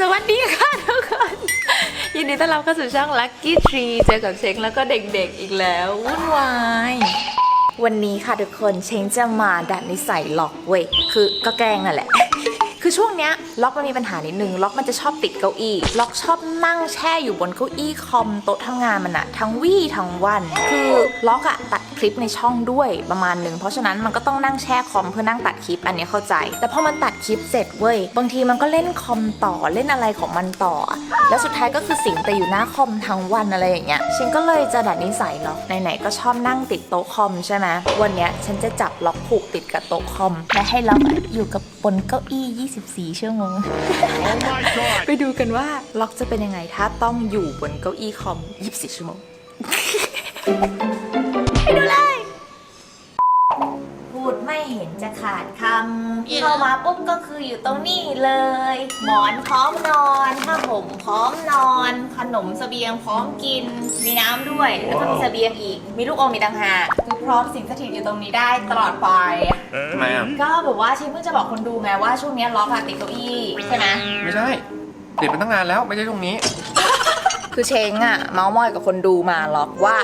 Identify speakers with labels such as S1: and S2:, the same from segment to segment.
S1: สวัสดีค่ะทุกคน ยินดีต้อนรับเข้าสู่ช่อง Lucky Tree เจอกับเชงแล้วก็เด็กๆอีกแล้ว วุ่นวาย วันนี้ค่ะทุกคนเชงจะมาดัดนิสัยหลอกเว้ยคือก็แกล้งนั่นแหละ คือช่วงเนี้ยล็อกมันมีปัญหานิดนึงล็อกมันจะชอบติดเก้าอี้ล็อกชอบนั่งแช่อยู่บนเก้าอี้คอมโต๊ะทำงานมันอะทั้งวี่ทั้งวัน คือล็อกอะตัดคลิปในช่องด้วยประมาณหนึ่งเพราะฉะนั้นมันก็ต้องนั่งแช่คอมเพื่อนั่งตัดคลิปอันนี้เข้าใจ แต่พอมันตัดคลิปเสร็จเว้ยบางทีมันก็เล่นคอมต่อเล่นอะไรของมันต่อ แล้วสุดท้ายก็คือสิงแต่อยู่หน้าคอมทั้งวันอะไรอย่างเงี้ยฉันก็เลยจะดัดนิสัยล็อกไหนๆก็ชอบนั่งติดโต๊ะคอมใช่ไหมวันเนี้ยฉันจะจับล็อกผูกติดกับโต๊ะคอมและให้ล็อกอะอยู่กับบนเก้าอี้24 ชั่วโมง ไปดูกันว่าล็อกจะเป็นยังไงถ้าต้องอยู่บนเก้าอี้คอม 24 ชั่วโมง ไปดูเลยพูดไม่ เห็นจะขาดคำเข้ามาปุ๊บก็คืออยู่ตรงนี้เลย หมอนพร้อมนอนผ้าห่มพร้อมนอน ขนมเสบียงพร้อมกิน มีน้ำด้วย แล้วก็มีเสบียงอีก มีลูกอมมีต่างหากคือพร้อมสิงสถิตอยู่ตรงนี้ได้ตลอดไป
S2: ทำไมอะ
S1: ก็แบบว่าชิเพิ่งจะบอกคนดูไงว่าช่วงนี้ล็อกอะติดเก้าอี้ใช่ไหม
S2: ไม่ใช่ ติดมาตั้งนานแล้วไม่ใช่ตรงนี้
S1: คือเชงอะเมาส์มอยกับคนดูมาล็อกว่า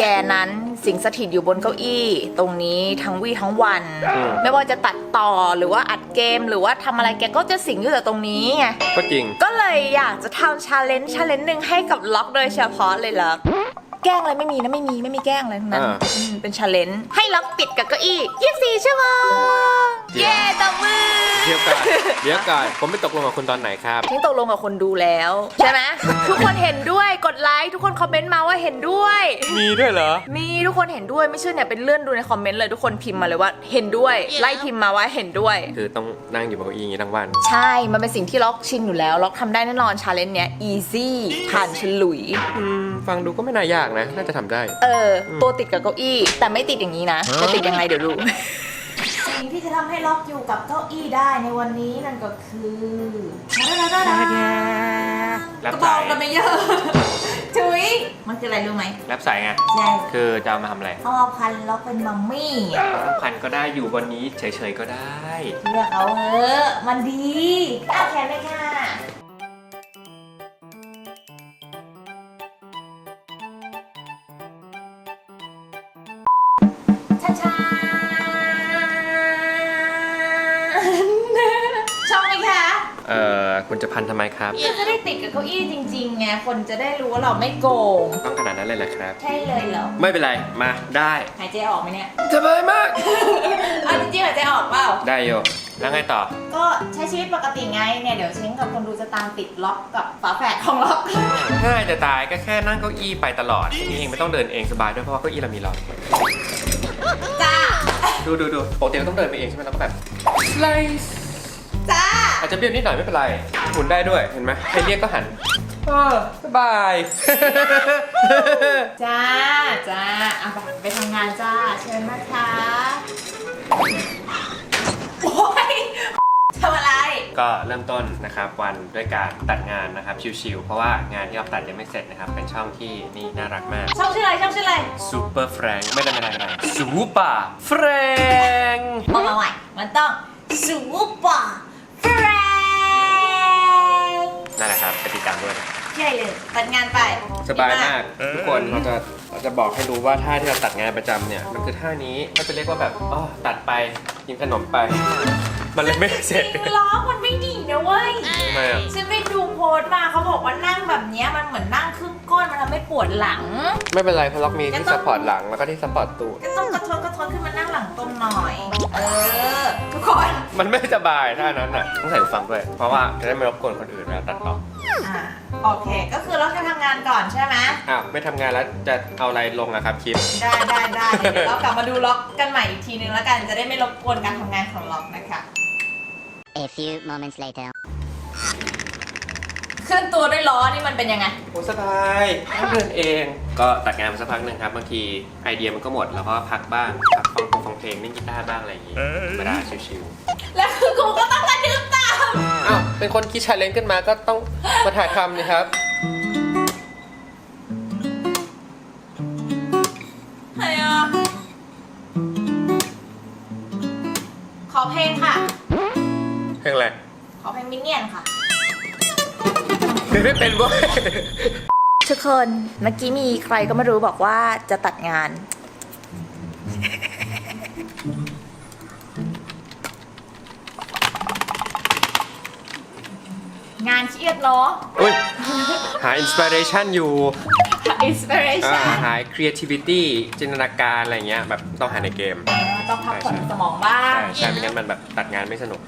S1: แกนั้นสิงสถิตอยู่บนเก้าอี้ ตรงนี้ทั้งวี่ทั้งวัน
S2: อืม
S1: ไม่ว่าจะตัดต่อหรือว่าอัดเกมหรือว่าทำอะไรแกก็จะสิงอยู่แต่ตรงนี้ไง
S2: ก็จริง
S1: ก็เลยอยากจะทำชาเลนจ์ชาเลนจ์หนึ่งให้กับล็อกโดยเฉพาะเลยล็อกแกล้งอะไรไม่มีนะไม่มีไม่มีแกล้งอะไรทั้งนั้น
S2: อ่า
S1: อืมเป็นชาเลนจ์ให้ล็อกติดกับเก้าอี้24ชั่วโมง
S2: จริง
S1: เย้ตบมือ
S2: เดี๋ยวก่อนเดี๋ยวก่อนผมไม่ตกลงกับคุณตอนไหนครับ
S1: ทิ้งตกลงกับคนดูแล้ว ใช่ไหมทุกคนเห็นด้วยกดไลค์ทุกคนคอมเมนต์มาว่าเห็นด้วย
S2: มีด้วยเหรอ
S1: มีทุกคนเห็นด้วยไม่เชื่อเนี่ยเป็นเลื่อนดูในคอมเมนต์เลยทุกคนพิมพ์มาเลยว่าเห็นด้วย ไล่พิมพ์มาว่าเห็นด้วย
S2: คือต้องนั่งอยู่บนเก้าอี้อย่างนี้ทั้งวัน
S1: ใช่ มันเป็นสิ่งที่ล็อกชินอยู่แล้ว ล็อกทำได้แน่นอนชาเลนจ์เนี้ย easy ผ่านฉลุย
S2: อืม ฟังดูก็ไม่น่ายากนะ น่าจะทำได้
S1: เออ ตัวติดกับเก้าอี้ แต่ไม่ติดอย่างนี้นะ จะติดยังไงเดี๋ยวดู สิ่งที่จะทำให้ล็อกอยู่กับเก้าอี้ได้ในวันนี้นั่นก็คือ
S2: รับ
S1: ก็บ
S2: สา
S1: อยกกันไม่เยอะจุ๊ยมันคืออะไรรู้ไหม
S2: แรปใส่ไง
S1: ใช่
S2: คือจะเอามาทำอะไร
S1: เอามาพันล็อกเป็นมัมมี่อะ
S2: พันก็ได้อยู่บนนี้เฉยๆก็ได้
S1: เลือกเอาเถอะมันดีเอาแขนเลยค่ะ
S2: เอ่อคุณจะพันทำไมครับ
S1: มันจะได้ติดกับเก้าอี้จริงๆไง คนจะได้รู้ว่าเราไม่โกง
S2: ต้องขนาดนั้นเลยเหรอครับ
S1: ใช่เลยเหรอ
S2: ไม่เป็นไรมาได้
S1: หายใจออกไหมเนี่ย
S2: สบายมาก
S1: เอาจริงๆหายใจออกเปล่า
S2: ได้โยแล้วไงต่อ
S1: ก็ใช้ชีวิตปกติไงเนี่ยเดี๋ยวเช้งกับคนดูจะตามติดล็อกกับฝาแฝดของล็อก
S2: ง่ายจะตายก็แค่นั่งเก้าอี้ไปตลอดทีนี้เองไม่ต้องเดินเองสบายด้วยเพราะว่าเก้าอี้เรามีล็อก
S1: จ้า
S2: ดูดูดูปกติเราต้องเดินไปเองใช่ไหมเราก็แบบสไลซ์
S1: จ้า
S2: อาจจะเบี้ยวนิดหน่อยไม่เป็นไร หมุนได้ด้วยเห็นไหมใครเรียกก็หันเออสบาย
S1: จ้าจ้าอะไปไปทำงานจ้า เชิญนะคะโอ้ยทำอะไร
S2: ก็เริ่มต้นนะครับวันด้วยการตัดงานนะครับชิวๆเพราะว่างานที่เราตัดยังไม่เสร็จนะครับ เป็นช่องที่นี่น่ารักมาก
S1: ช่องชื่ออะไรช่องชื่ออะไร
S2: ซูเปอร์แฟรงไม่ได้ไม่ได้ไม่ได้ซูเปอร์แฟรง
S1: เอามาใหม่มันต้องสูปอร์แฟรง
S2: นั่นแหละครับไปติดตามด้วยนะ
S1: ใช่เลยตัดงานไป
S2: สบายมากทุกคนเราจะเราจะบอกให้รู้ว่าท่าที่เราตัดงานประจำเนี่ยมันคือท่านี้ก็จะเรียกว่าแบบอ๋อตัดไปกินขนมไป มันเลยไม่เสร็จ
S1: จริงล้อมันไม่ดีนะเว้ย
S2: ทำไมอะ
S1: ฉันไปดูโพสต์มาเขาบอกว่านั่งแบบเนี้ยมันเหมือนนั่งครึ่งก้นมันทำให้ปวดหลัง
S2: ไม่เป็นไรเพราะล็อกมีที่
S1: จะต้
S2: ส
S1: อง
S2: ปอร์ตหลังแล้วก็ที่สปอร์ตตูด
S1: ก็ต้องกระทนกระทนขึ้นมานั่ง หลังตรงหน่อย เออ ทุกคน
S2: มันไม่สบายท่านั้นอะต้องใส่หูฟังด้วย เพราะว่าจะได้ไม่รบกวนคนอื่นเวลาตัดต่อ
S1: อ่าโอเค ก็คือเราจะทำงานก่อนใช่ไหม
S2: อ้าวไม่ทำงานแล้วจะเอาอะไรลงอะครับคลิป
S1: ได้ได้ได้เดี๋ยวเรากลับมาดูล็อกกันใหม่อีกทีนึงแล้วกันจะได้ไม่รบกวนการทำงานของล็อกนะคะ
S3: A few moments later.
S1: เคลื่อนตัวด้วยล้อนี่มันเป็นยังไง
S2: โอ้สบายนั่งเดินเอง ก็ตัดงานมาสักพักหนึ่งครับ บางทีไอเดียมันก็หมด แล้วก็พักบ้าง พักฟังเพลงฟังเพลงเล่นกีตาร์บ้างอะไรอย่างงี้ธรรมดาชิว
S1: แล้วคือกูก็ต้องกระดึ๊บตาม
S2: ๆ อ้าว เป็นคนคิดชาเลนจ์ขึ้นมาก็ต้องมาถ่ายทำนี่ครับ
S1: น
S2: ไม่เป็นเว้ย
S1: ทุกคนเมื่อกี้มีใครก็ไม่รู้บอกว่าจะตัดงาน งานเครียดเนาะ
S2: อุ้ยหาอินสปิเรชันอยู่
S1: อินสปิเร
S2: อ่า
S1: ชั่น
S2: หา creativity จินตนาการอะไรเงี้ยแบบต้องหาในเกม
S1: ต้องพักผ่อนสมองบ้าง
S2: ใช่ใช่ไม่งั้นมันแบบตัดงานไม่สนุก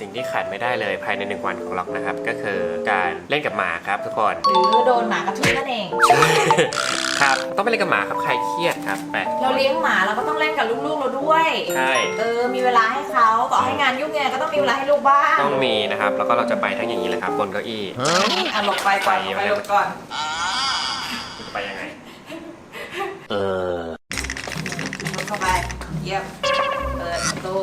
S2: สิ่งที่ขาดไม่ได้เลยภายในหนึ่งวันของล็อกนะครับ ก็คือการเล่นกับหมาครับทุกคน
S1: หรือโดนหมากระทืบนั่นเอง
S2: ครับ ต้องไปเล่นกับหมาครับใครเครียดครับไป
S1: เราเลี้ยงหมาเราก็ต้องเล่นกับลูกๆเราด้วย
S2: ใช่
S1: เออมีเวลาให้เขาต่อให้งานยุ่งไงก็ต้องมีเวลาให้ลูกบ้าง
S2: ต้องมีนะครับแล้วก็เราจะไปทั้งอย่างนี้เลยครับบนเก้าอี้
S1: อะหลบไปก่อนหลบไปหลบก่อน
S2: จะไปยังไง
S1: หลบเข้าไปเยี่ยมเปิดประตู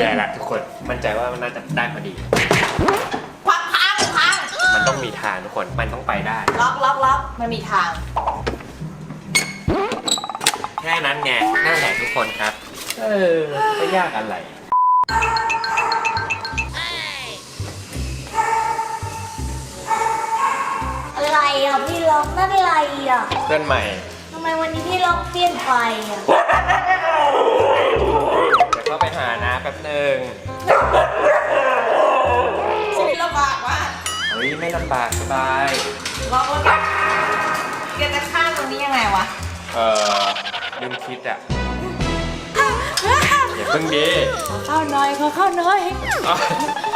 S2: แย่ละทุกคน มั่นใจว่ามันน่าจะได้พอดี
S1: พังพังพัง
S2: มันต้องมีทางทุกคน มันต้องไปได้
S1: ล็อกล็อกล็อกมันมีทาง
S2: แค่นั้นไงนั่นแหละทุกคนครับ เออไม่ยากอะไร
S4: อะไรอะพี่ล็อกนั่นอะไรอะ
S2: เพื่อนใหม่
S4: ทำไมวันนี้พี่ล็อกเปลี่ยนไปอะ
S2: เดี๋ยวเข้าไปหานะแป๊บหนึ่ง
S1: ชีวิตลำบากมาก
S2: เฮ้ยไม่ลำบากสบาย
S1: ล็อกแล้วกันแกจะข้ามตรงนี้ยังไงวะ
S2: เออลืมคิดอะอย่าเพิ่งดี
S4: เข้าหน่อยขอเข้าหน่อย
S2: อ๋อ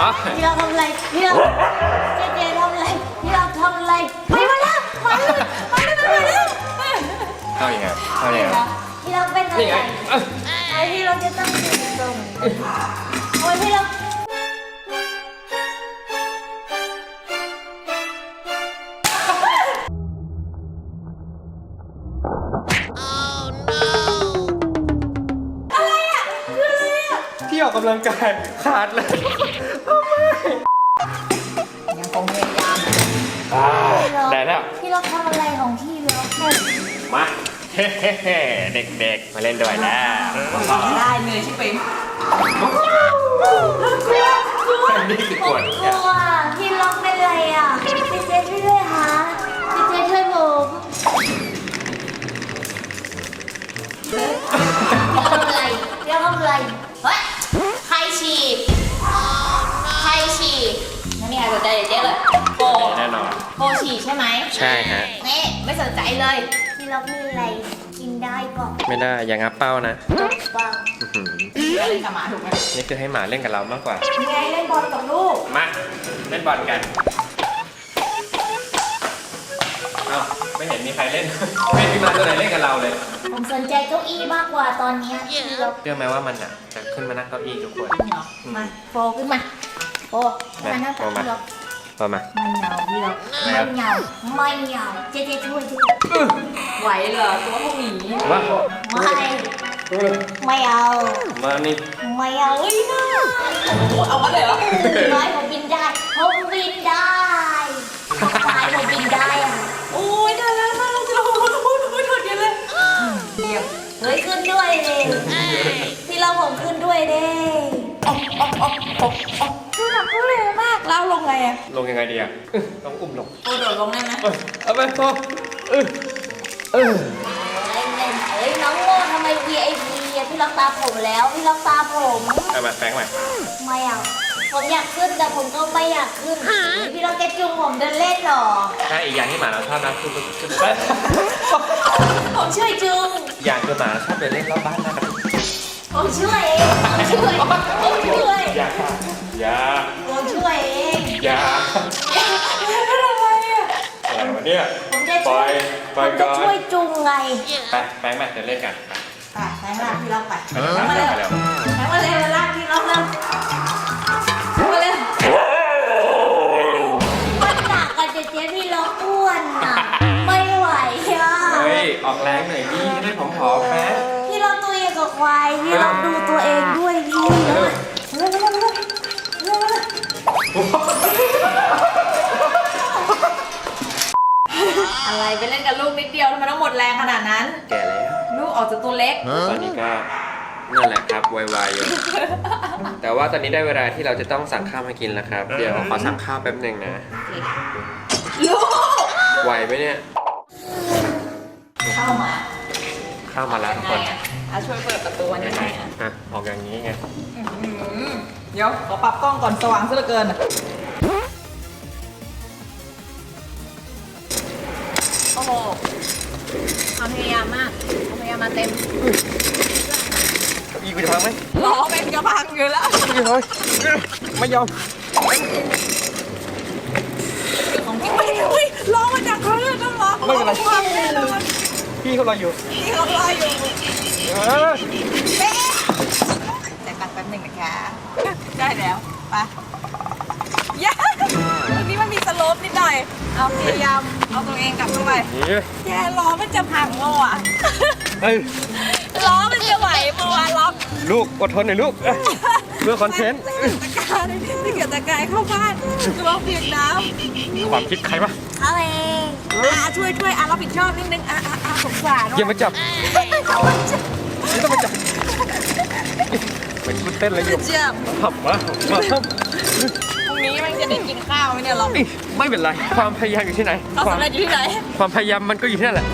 S2: อ๋อ
S4: พี่ล็อกทำอะไรพี่ล็อกเจเจทำอะไรพี่ล็อกทำอะไรไปมาแล้วมาแล้วมาแล้วมาแล้ว
S2: เข้ายังไงเข้ายังไง
S4: พี่ล็อกเป็นอะไร
S2: นี่ไงเอ้ย
S4: ไอพี่ล็อกจะต้อง อยู่ตรงโอ้ยพี่ล็อก
S2: พี่ออกกำลังกายขาดเลย เฮ้เฮ้เด็กๆ มาเล่นด้วยแล้ว
S1: ได้เหนื่อยชิบปิ๊ม
S2: นี่คือกวน
S4: กลัวพี่ล็อกเป็นอะไรอะเจเจช่วยด้วยหาเจเจช่วยผมทำอะไรเรียกทำอะไรเฮ้ยใครฉีดใครฉีด
S1: นั่นนี่ไงสนใจเจ๊เลยโก
S2: แน่นอน
S1: โกฉี่ใช่ไหม
S2: ใช่ฮะ
S1: นี่ไม่สนใจเลย
S4: พี่ล็อกมีอะไรกิน ได้ก่อน
S2: ไม่ได้อย่างงับเป้านะ
S4: บ้าง
S2: อื้อหือ
S1: เล่นกับหมาถูกไหม
S2: นี่คือให้หมาเล่นกับเรามากกว่า
S1: ยังไงเล่นบอลกับลูก
S2: มาเล่นบอลกันเอ้าไม่เห็นมีใครเล่น ไม่เห็นมีมาตัวไหนเล่นกับเราเลย
S4: ผมสนใจเก้าอี้มากกว่าตอนเนี้ยพี่ล็อก
S2: เชื่อไหมว่ามันอะจะขึ้นมานั่งเก้าอี้ทุกคน
S1: เหรอ
S4: มาโฟขึ้นมาโฟมานั่งกับพี่ล็อก
S2: พอมา
S4: ไม่เหงาพี่ล็อกไม่เหงาไม่เหงาเจเจช่วยเจเจ
S1: ไหวเหรอตัวพวกหมี
S2: มา
S4: ไม่ไม่เอา
S2: มานี่
S4: ไม่เอาเอ้ยนะ
S1: เอามาเลยเหรอ
S4: น้อยผมบินได้ผมบินได้ตายผมบินได้อะ
S1: โอ้ยได้แล้วน่ารักจังเลยโอ้ยโอ้ยโดดเดียวเลยเยี่ยม
S4: เฮ้ยขึ้นด้วยเลยพี่ล็อกผมขึ้นด้วยเด้
S1: ออกออกออกออกออกดูหนักดูเลยมากแล้วลงไงอะ
S2: ลงยังไงดีอะเอ้ยต้องอุ้มลง
S1: โอ้โดดลงได้ไหม
S2: เอ้ยเอาไปพอเออเออ
S4: เล่นเล่นเฮ้ยน้องโง่ทำไม VIP อะพี่ล็อกตาผมแล้ว พี่ล็อกตาผม
S2: เอามาแฝงใหม่
S4: ไม่เอาผมอยากขึ้นแต่ผมก็ไม่อยากขึ้นพี่ล็อกจะจุงผมเดินเล่นเหรอ
S2: ถ้าอีกอย่างที่หมาเราชอบนะคือคือไป
S1: ผมช่วยจึง
S2: อย่างคือหมาชอบเดินเล่นรอบบ้านนะครับ
S4: ผมช่วยเองผมช่วยผมช่วย
S2: อย่าอย่า
S4: ผมช่วยเอง
S2: อย่า
S1: อะไรอะ
S2: อะไรวะเนี่ย
S4: ผมจะ
S2: ป
S4: ช่
S2: ล่
S4: ว
S2: อยยป
S4: ผ
S2: ล่อย
S4: มจะ
S2: ก่อน
S4: ช่วยจุงไง
S2: ไปแฝงใหม่เดนเล่นกันไป
S1: ไปไปข้างลางพี่ล็อกไป
S2: ไปเร็ว
S1: มา
S2: ไป
S1: เร็ว
S2: เร็ว
S1: มาเร็วลากพี่ล็อกเร็วมาเร็ว
S4: มันหนักอะเจ๊เจ๊พี่ล็อกอ้วนอะไม่ไหวอะ
S2: เฮ้ยออกแรงหน่อยดิจะได้ผอมๆนะ
S4: ควายพี่ล็อกดูตัวเองด้วยพี่เร็วเร็วเร็วเร็วเร็วเร็ว
S1: อะไรไปเล่นกับลูกนิดเดียวทำไมต้องหมดแรงขนาดนั้น
S2: แก่แล้ว
S1: ลูกออกจากตัวเล็ก
S2: ตอนนี้ก็นั่นแหละครับวายๆอยู่ แต่ว่าตอนนี้ได้เวลาที่เราจะต้องสั่งข้าวมากินแล้วครับ เดี๋ยวขอสั่งข้าวแป๊บหนึ่งนะ
S1: ลูก
S2: ไหวไหมเนี่ย
S1: ข้าวมา
S2: ข้าวมาแล้วทุกคน
S1: ไงอะอะช่วยเปิดประตูอันนี้หน่อยอะ
S2: อะออกอย่างนี้ไง
S5: เดี๋ยวขอปรับกล้องก่อนสว่างซะเหลือเกิน
S1: โอ้โหความพยายามมากความพยายามมาเต็ม
S2: อีกจะพังไหม
S5: ล้อเป็นกระพังอยู่แล้ว
S2: อีกเฮ้ยไม่ยอม
S5: ของจริงไม่อุ้ยล้อมาจากเขาเลยต้องล้อ
S2: ไม่เป็นไร
S5: พังแน่นอน
S2: พี่เขารออยู่
S5: พี่เขาลอยอยู่
S2: เออ
S5: แต่ตังค์แป๊บหนึ่งนะคะ ได้แล้วไปย่าตรงนี้มันมีสโลปนิดหน่อย เอาพยายามเอาตัวเองกลับเข้าไป
S2: นี่
S5: แย่ล้อมันจะพังเมื่อวะ
S2: เอ้ย
S5: ล้อมันจะไหวเมื่อวานล็อก
S2: ลูกอดทนหน่อยลูกเอ้ยเพื่อคอนเทนต์
S5: ตะกายตะเกียบตะกายเข้าบ้านระวังเปียกน้ำ
S2: ความคิดใครปะ
S5: เขาเองอะช่วยช่วยอะรับผิดชอบนิดนึงอะอะอะสงสาร
S2: อย่ามาจับไม่ต้องมาจับไปกูเต้นอะไรอยู่
S5: เจ็บ
S2: ขับมามาท
S5: พรุ่งนี้มันจะได้กินข้าวไหมเนี่ยเราำ
S2: ไม่เป็นไร ความพยายามอยู่ที่ไหน
S5: เรา
S2: ความ
S5: สำเร็จอยู่ที่ไหน
S2: ความพยายามมันก็อยู่ที่นั่นแหละ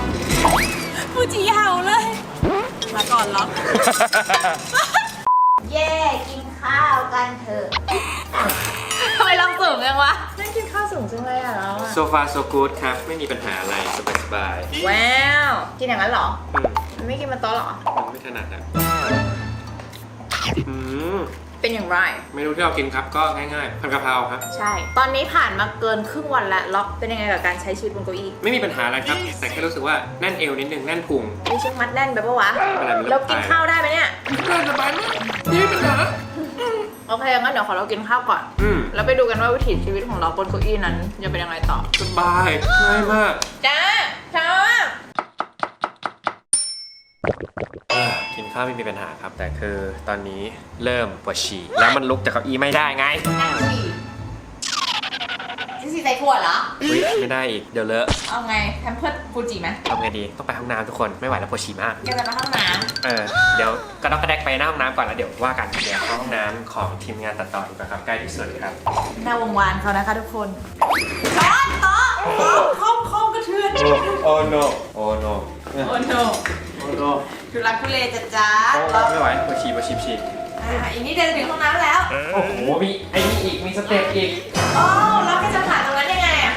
S5: ฟูจิเห่าเลยมาก่อนล็อก
S4: เย่กินข้าวกันเถอะ
S1: ทำไมลำสูงจังวะนั่งกินข้าว สูงจังเลยอะเราอะ
S2: โซฟาโซกูดครับ ไม่มีปัญหาอะไร สบายสบาย
S1: ว้าวกินอย่างนั้นเหรอ
S2: ๆอืม
S1: มันไม่กินบนโต๊ะเหรอ
S2: มันไม่ถนัดอะอืม
S1: เป็นอย่างไร
S2: เมนูที่เรากินครับก็ง่ายๆผัดกะเพราครับ
S1: ใช่ ตอนนี้ผ่านมาเกินครึ่งวันแล้วล็อกเป็นยังไงกับการใช้ชีวิตบนเก้าอี้
S2: ไม่มีปัญหาอะไรครับ แต่แค่รู้สึกว่าแน่นเอวนิดนึงแน่นพุง
S1: มีเชือกมัดแน่นไปปะวะ
S2: อะไรมันเริ่ม
S1: แล้วกิน
S2: ไป
S1: ข้าวได้ไหมเนี่ย
S2: สบายมากนี่เป็นเหรอ
S1: โอเคงั้นเดี๋ยวขอเรากินข้าวก่อน
S2: อืม
S1: แล้วไปดูกันว่าวิถีชีวิตของเราบนเก้าอี้นั้นจะเป็นยังไงต่อ
S2: สบายง่ายมาก
S1: จ้าจ้า
S2: อ่ากินข้าวไม่มีปัญหาครับ แต่คือตอนนี้เริ่มปวดฉี่แล้วมันลุกจากเก้าอี้ไม่ได้ไง
S1: นั่งฉี่นี่ฉี่ ใส่ขวดเหรอ
S2: อุ๊ยไม่ได้อีก เดี๋ยวเลอะ
S1: เอาไงแพมเพิร์ดฟูจิไหม
S2: ทำไงดี ต้องไปห้องน้ำทุกคน ไม่ไหวแล้วปวดฉี่มาก
S1: แกจะไปห้องน้
S2: เออ เดี๋ยวก็ต้องกระแดกไปหน้าห้องน้ำก่อนแล้วเดี๋ยวว่ากัน เดี๋ยวเข้าห้องน้ำของทีมงานตัดต่อดีกว่าครับใกล้ที่สุดครับำ
S1: หน้าวงวานเขานะคะทุกคน
S5: ช้อนโต๊ะโต๊ะคอมคอมกระเทือน
S2: โอ้โนโอ้โน
S5: โอ้โน
S2: โอ้โน
S5: ทุลักทุเลจัดจ้า
S2: ไม่ไหวปวดฉี่ปวดฉี่ปวดฉี่
S5: อะอีกนิดเดียวจะถึงห้องน้ำแล้ว
S2: โอ้โห มีไอ้นี่อีก มีสเต็ปอีก
S1: โอ้แล้วแกจะผ่านตรงนั้นยังไงอะ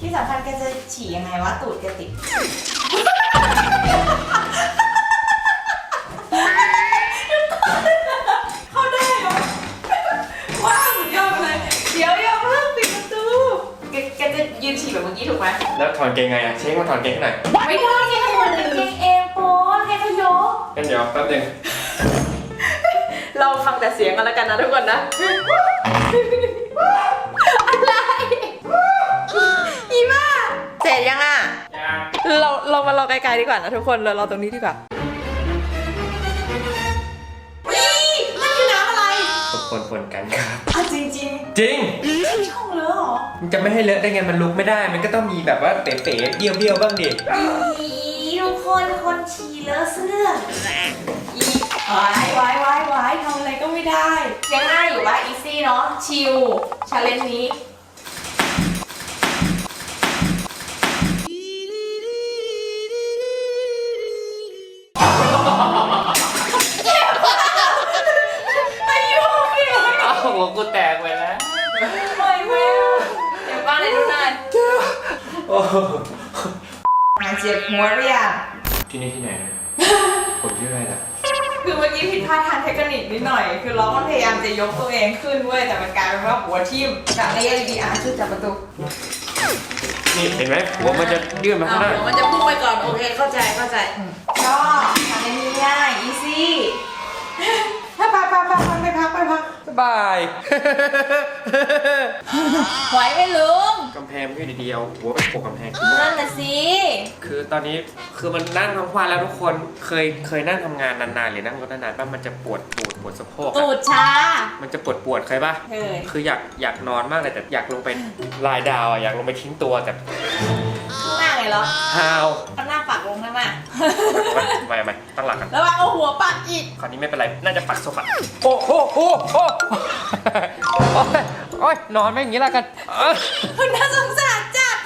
S1: ที่สำคัญแกจะฉี่ยังไงวะตูดแกติด
S5: เข้าได้เหรอ ว้าวสุดยอดเลย เดี๋ยวอย่าเพิ่งปิดประตู
S1: แกแกจะยืนฉี่แบบเมื่อกี้ถูกไหม
S2: แล้วถอนเกงไงอะเช็คมาถอนเกงให้หน่อย
S1: ไม่ได้แกจะถอดกางเก ย
S2: วแป๊บนึง
S1: เราฟังแต่เสียงกันแล้วกันนะทุกคนนะ อะไรอีบ้าเสร็จยังอะเราเรามารอไกลๆดีกว่านะทุกคนเรารอตรงนี้ดีกว่านี่นั่นคือน้ำอะไร
S2: ทุกคนคนกันครับ
S1: อะจริง
S2: จริง
S1: ๆช่องเลอะเหรอ
S2: มันจะไม่ให้เลอะได้ไงมันลุกไม่ได้ มันก็ต้องมีแบบว่าเป๋ๆเบี้ยวๆบ้างดิ
S1: อีทุก คนคนฉี่เลอะเสื้ออีวายวายวายวายทำอะไรก็ไม่ได้ ยังง่ายอยู่ว่าอีซี่เนาะชิลชาเลนจ์นี้
S2: ห็
S1: น
S2: ไหม
S5: หัวมันจะ
S2: ยื่นมาข้างหน้า
S1: เดี๋ยวมันจะพุ่งไปก่อน โอเค เข้าใจ เข้าใจ
S5: ก็ทำได้ง่ายอีซี่ถ้าไปไปไปไปไปพักไปพัก
S2: สบาย
S1: ไหวไหมลุง
S2: กำแพงมันอยู่ดีๆเอาหัวไปโขกกำแพง
S1: นั่นน่ะสิ
S2: คือตอนนี้คือมันนั่งทั้งวันแล้วทุกคนเคยเคยนั่งทำงานนานๆหรือนั่งรถนานๆป่ะมันจะปวดตูดปวดสะโพกอะ
S1: ตูดชา
S2: มันจะปวดปวดๆเคยป่ะ
S5: เคย
S2: คืออยากอยากนอนมากเลยแต่อยากลงไปลายดาวอะอยากลงไปทิ้งตัวแต่
S1: ข้างหน้าไงเหรอ
S2: ฮาว
S1: ข้างหน้าปักลง
S5: งได้ไหม
S2: ไปไปตั้งหลักกัน
S5: แล้วว่าเอาหัวปักอีก
S2: คราวนี้ไม่เป็นไร น่าจะปักโซฟาโอ้โหโอ้โหโอ้ยโอ้ยนอนไม่อย่างนี้ละกันเอ้ย
S5: คุณน่าสงสารจัด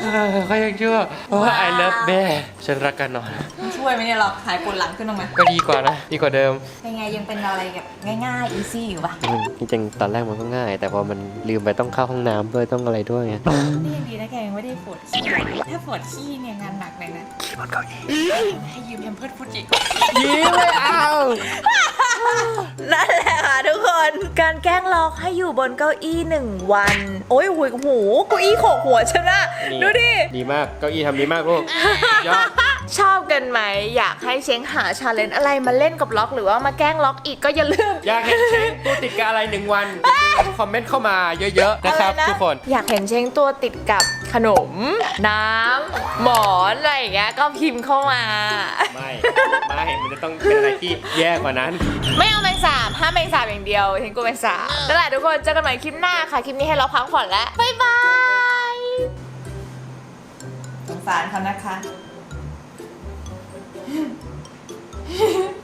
S2: เออเขายังเชื่อว่า I love bear ฉันรักการนอน
S5: ช่วยไหมเนี่ยเราหายปวดหลังขึ้นบ้างไหม
S2: ก็ดีกว่านะ ดีกว่าเดิม
S5: เป็นไงยังเป็นอะไรแบบง่ายๆ easy อยู่ปะ
S2: อืมจริงๆตอนแรกมันก็ง่าย แต่พอมันลืมไปต้องเข้าห้องน้ำด้วยต้องอะไรด้วยไง
S5: นี่ยังดีนะแกยังไม่ได้ปวดขี้ ถ้าปวดขี้เนี่ยงานหนักเลยนะ
S2: ขี่บนเก้าอี้
S5: ให้ยืมแพมเพิร์ดฟูจิ
S2: ยิ้มไม่เอา
S1: นั่นแหละค่ะทุกคน การแกล้งล็อกให้อยู่บนเก้าอี้หนึ่งวัน โอ้ยหุยหูเก้าอี้โขกหัวชนะ ดูดิ
S2: ดีมาก เก้าอี้ทำดีมากลูกยอด
S1: ชอบกันไหมอยากให้เช้งหาชาเลนจ์อะไรมาเล่นกับล็อกหรือว่ามาแกล้งล็อกอีกก็อย่าลืม
S2: อยากเห็นเชงตัวติดกับอะไรหนึ่งวันอย่าลืมคอมเมนต์เข้ามาเยอะๆนะครับ
S1: อะไร
S2: ทุกคน
S1: อยากเห็นเช้งตัวติดกับขนม น้ำหมอนอะไรอย่างเงี้ยก็พิมพ์เข้ามา
S2: ไม่ไม่มันจะต้องเป็นอะไรที่แย่กว่านั้น
S1: ไม่เอาแมงสาบห้ามแมงสาบอย่างเดียวเห็นกูแมงสาบนั่นแหละทุกคนเจอกันใหม่คลิปหน้าค่ะคลิปนี้ให้เราพักผ่อนแล้วบ๊ายบาย
S5: สงสารเขานะคะ フフフ。